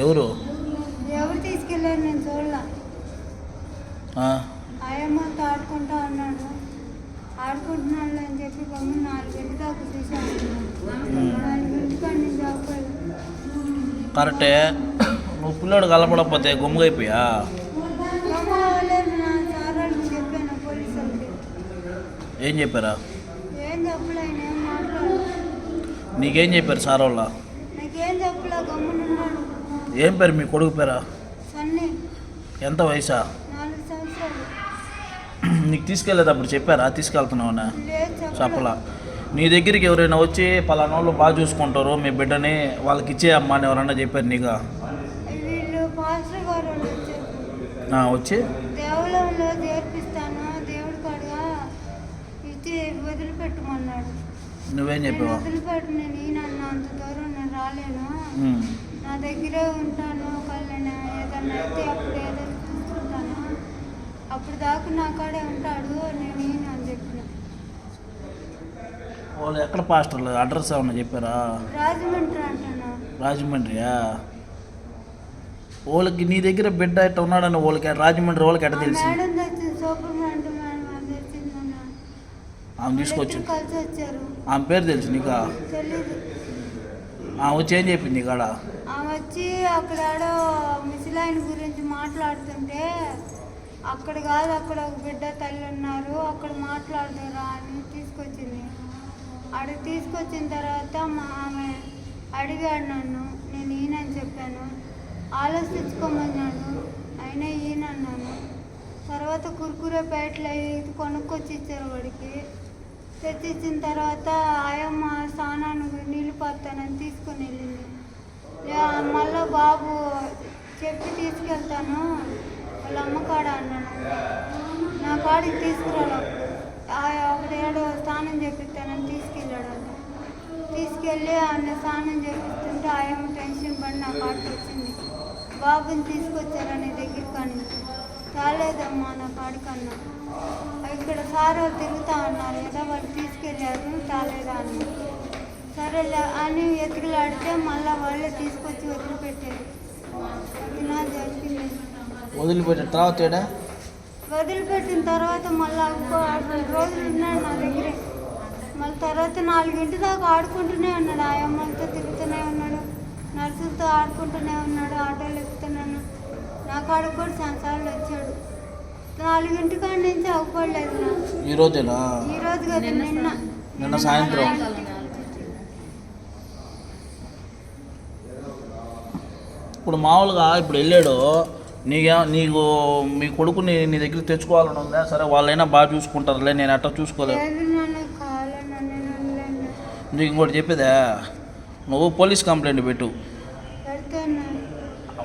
ఎవరు? ఎవరు తీసుకెళ్ళారు నేను చూడలా. ఆయమ్మతో ఆడుకుంటా ఉన్నాడు. ఆడుకుంటున్నాడు అని చెప్పి బొమ్మ నాలుగింటి దాకా అవ్వలేదు కరెక్టే. నువ్వు పిల్లోడు కలపడకపోతే గుమ్మగైపోయా ఏం చెప్పారా ఏం చెప్పలే ఆయన ఏం మాట్లాడు నీకేం చెప్పారు సార్ వాళ్ళ? ఏం పేరు మీ కొడుకు పేరా? ఎంత వయసా? నీకు తీసుకెళ్ళేటప్పుడు చెప్పారా? తీసుకెళ్తున్నావనా? చెప్పలే. నీ దగ్గరికి ఎవరైనా వచ్చి పలానా వాళ్ళు బాగా చూసుకుంటారు మీ బిడ్డని వాళ్ళకి ఇచ్చే అమ్మా అని ఎవరన్నా చెప్పారు నీగా వచ్చి? వదిలిపెట్టమన్నాడు. నువ్వేం నేను చెప్పావా? వదిలిపెట్టు నేను ఈయనన్న అంత దూరం నేను రాలేను. ఉమ్. నా దగ్గరే ఉంటాను కళ్యాణ ఏదన్నా అయితే అప్పుడు ఏదైనా చూసుకుంటాను. అప్పుడు దాకా నా కాడే ఉంటాడు నేను ఈయన అని చెప్పిన. వాళ్ళు ఎక్కడ పాస్టర్లు? అడ్రస్ ఏమన్నా చెప్పారా? రాజమండ్రి అంటున్నా. రాజమండ్రియా? వాళ్ళకి నీ దగ్గర బిడ్డ ఎట్ట ఉన్నాడని వాళ్ళకి రాజమండ్రి వాళ్ళకి ఎట్ట తెలిసి మేడం సూపర్ మేడం మేడం అది తెచ్చిందన్న ఆమె తీసుకొచ్చి వాళ్ళిద్దరూ కలిసి వచ్చారు. ఆమె పేరు తెలుసు నీకా? ఆమె వచ్చి ఏం చెప్పింది కాడ ఆమె వచ్చి అక్కడ ముసలాయన గురించి మాట్లాడుతుంటే అక్కడ కాదు అక్కడ ఒక బిడ్డ తల్లి ఉన్నారు అక్కడ మాట్లాడదురా అని తీసుకొచ్చింది. అడిగి తీసుకొచ్చిన తర్వాత మా ఆమె అడిగాడు నన్ను నేను ఈయనని చెప్పాను. ఆలోచించుకోమన్నాడు అయినా ఈయన అన్నాను తర్వాత కుర్కురే అవి కొనుక్కొచ్చి ఇచ్చారు వాడికి. తెచ్చిచ్చిన తర్వాత ఆయమ్మ స్నానానికి నీళ్ళు పడతానని తీసుకొని వెళ్ళింది. మళ్ళా బాబు చెప్పి తీసుకెళ్తాను వాళ్ళ అమ్మ కాడ అన్నాను. నా కాడికి తీసుకురాడు ఏడు స్నానం చేపిస్తానని తీసుకెళ్ళాడంట తీసుకెళ్ళి ఆయన స్నానం చేపిస్తుంటే ఆయమ్మ టెన్షన్ పడి నా కాడికి వచ్చింది. బాబుని తీసుకొచ్చారని దగ్గర కానీ రాలేదమ్మా నా కాడికన్నా ఇక్కడ సార్ తిరుగుతా ఉన్నారు కదా వాళ్ళు తీసుకెళ్ళారు రాలేదా అని. సరేలే అని ఎత్తుకులాడితే మళ్ళీ వాళ్ళే తీసుకొచ్చి వదిలిపెట్టారు. నా జరిగింది. వదిలిపెట్టిన తర్వాత వదిలిపెట్టిన తర్వాత మళ్ళీ రెండు రోజులు ఉన్నాడు నా దగ్గరే. మళ్ళీ తర్వాత నాలుగింటి దాకా ఆడుకుంటూనే ఉన్నాడు. ఆ అమ్మాయితో తిరుగుతూనే ఉన్నాడు. నర్సులతో ఆడుకుంటూనే ఉన్నాడు ఆటోలు ఎక్కుతున్నాను నా కాడికి కూడా వచ్చాడు. నాలుగింటి కాడి నుంచి అవ్వలేదు నా. ఈ రోజేనా? ఈ రోజు కదా నిన్న నిన్న. సాయంత్రం. ఇప్పుడు మామూలుగా ఇప్పుడు వెళ్ళాడు నీకే నీకు మీ కొడుకుని నీ దగ్గర తెచ్చుకోవాలని ఉందా? సరే వాళ్ళైనా బాగా చూసుకుంటారులే నేను అట్లా చూసుకోలేదు నీకు ఇంకోటి చెప్పేదా? నువ్వు పోలీస్ కంప్లైంట్ పెట్టు.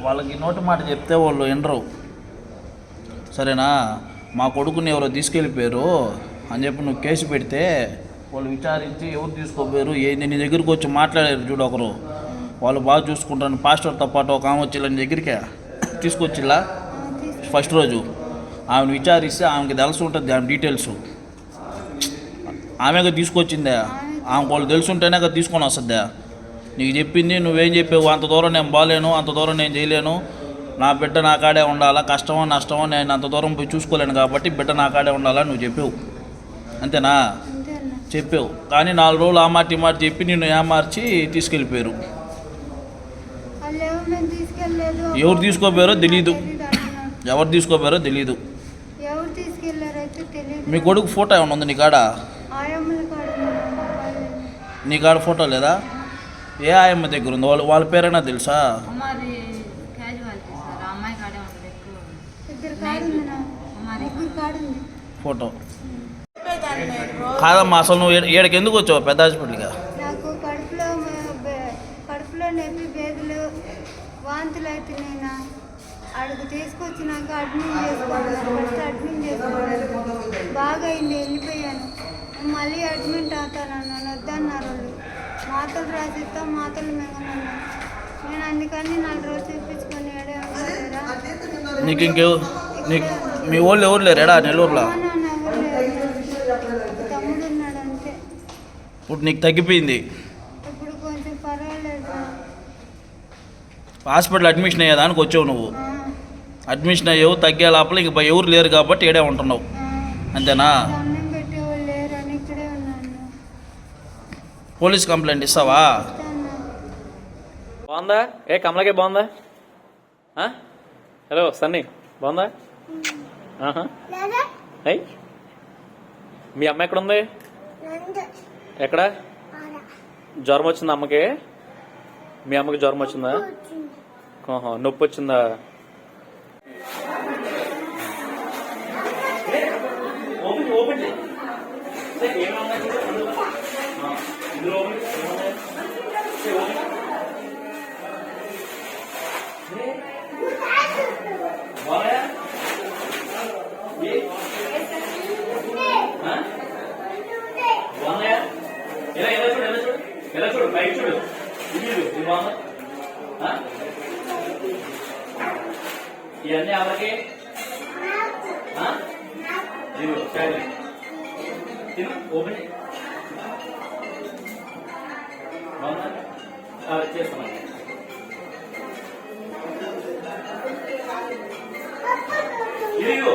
వాళ్ళకి నోటి మాట చెప్తే వాళ్ళు వినరు. సరేనా? మా కొడుకుని ఎవరో తీసుకెళ్ళిపోయారు అని చెప్పి నువ్వు కేసు పెడితే వాళ్ళు విచారించి ఎవరు తీసుకోపోయారు ఏంది నీ దగ్గరికి వచ్చి మాట్లాడారు చూడు ఒకరు. వాళ్ళు బాగా చూసుకుంటాను పాస్టర్తో పాటు ఒక ఆమె వచ్చిల్లా నీ దగ్గరికే. తీసుకొచ్చిల్లా ఫస్ట్ రోజు. ఆమెను విచారిస్తే ఆమెకి తెలిసి ఉంటుంది ఆమె డీటెయిల్స్. ఆమెగా తీసుకొచ్చిందే. ఆమెకు వాళ్ళు తెలిసి ఉంటేనే కదా తీసుకొని వస్తుందా. నీకు చెప్పింది నువ్వేం చెప్పావు? అంత దూరం నేను బాగాలేను అంత దూరం నేను చేయలేను. నా బిడ్డ నా కాడే ఉండాలా? కష్టమో నష్టమో నేను అంత దూరం పోయి చూసుకోలేను కాబట్టి బిడ్డ నా కాడే ఉండాలా నువ్వు చెప్పావు. అంతేనా? చెప్పావు. కానీ నాలుగు రోజులు ఆ మాట ఈ మాట చెప్పి నిన్ను ఏమార్చి తీసుకెళ్ళిపోయారు. ఎవరు తీసుకోపోయారో తెలీదు. ఎవరు తీసుకోపోయారో తెలీదు. మీ కొడుకు ఫోటో ఏమైనా ఉంది నీ కాడ. నీ కాడ ఫోటో లేదా? ఏ ఆయమ్మ దగ్గర ఉంది? వాళ్ళ వాళ్ళ పేరైనా తెలుసా? ఫోటో. కాదమ్మా అసలు నువ్వు ఏడ- ఏడకి ఎందుకు వచ్చావు పెద్ద హాస్పిటల్గా నాకు కడుపులో నొప్పి వాంతులు అడుగు తీసుకొచ్చినాక అడ్మిట్ చేసుకోవాలి. ఫస్ట్ అడ్మిట్ చేసుకోవాలి. బాగా అయింది వెళ్ళిపోయాను. మళ్ళీ అడ్మిట్ అవుతానన్నాను వద్దన్నారు వాళ్ళు. మాతలు రాసిస్తాం మాతలు మింగమన్నాను నేను అందుకని నాలుగు రోజులు చూపించుకొని ఏడే నీకు ఇంకెవ నీకు మీ వాళ్ళు ఎవరు లేరు ఎడా నెల్లూరులో. తమ్ముడు ఉన్నాడు అంతే ఇప్పుడు నీకు తగ్గిపోయింది. ఇప్పుడు కొంచెం పర్వాలేదు. హాస్పిటల్ అడ్మిషన్ అయ్యేదానికి వచ్చావు నువ్వు. అడ్మిషన్ అయ్యావు తగ్గే లోపల ఇంక ఎవరు లేరు కాబట్టి ఏడే ఉంటున్నావు. అంతేనా? పోలీస్ కంప్లైంట్ ఇస్తావా. బాగుందా? ఏ కమలకే బాగుందా? హలో సన్నీ బాగుందా? ఆహా. ఏయ్ మీ అమ్మ ఎక్కడ ఉంది ఎక్కడ? జ్వరం వచ్చిందా అమ్మకి? మీ అమ్మకి జ్వరం వచ్చిందా నొప్పి వచ్చిందా ఓపెన్ ఇదిగో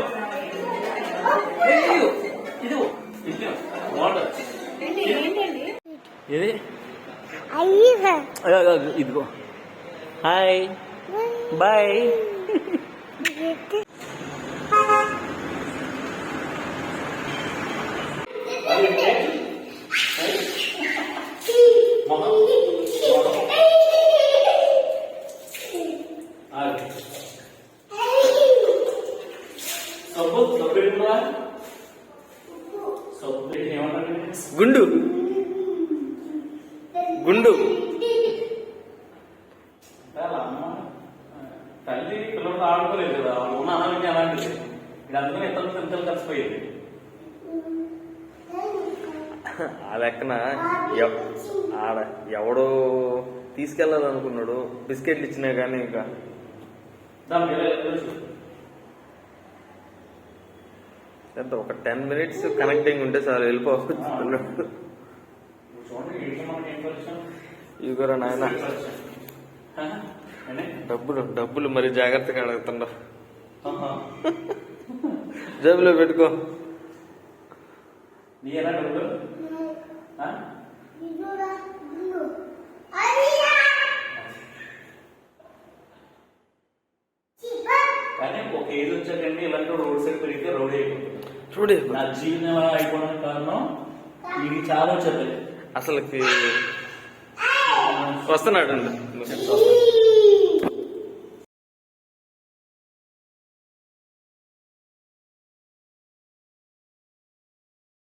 ఇదిగో ఇదిగో. ఇది ఇదిగో హాయ్ బాయ్ గుండు. గుండు. తల్లి పిల్లలతో ఆడుకోలేదు కదా వాళ్ళు ఉన్న అనారోగ్యం అలాంటిది ఇది అందుకని ఇతరులు తింతలు కలిసిపోయేది ఆ లెక్కన ఎవ్- ఆడ ఎవడో తీసుకెళ్ళాలనుకున్నాడు బిస్కెట్లు ఇచ్చినా కానీ ఇంకా. దాని మీద తెలుసు ఎంత ఒక టెన్ మినిట్స్ కనెక్టింగ్ ఉంటే చాలు వెళ్ళిపోవచ్చు ఇదిగోరా నాయన? డబ్బులు డబ్బులు మరి జాగ్రత్తగా అడుగుతున్నా ఆహా. జేబులో పెట్టుకో. నీ ఎలా డబ్బులు ఆ? కానీ ఒక ఏజ్ వచ్చాకండి ఇలాంటి రోడ్ సైడ్ పెరిగితే రోడ్ అయిపోతుంది చూడే నా జీవనం ఎలా అయిపోవడానికి కారణం ఇది చాలా చెప్పలేదు. అసలుకి వస్తున్నాడు.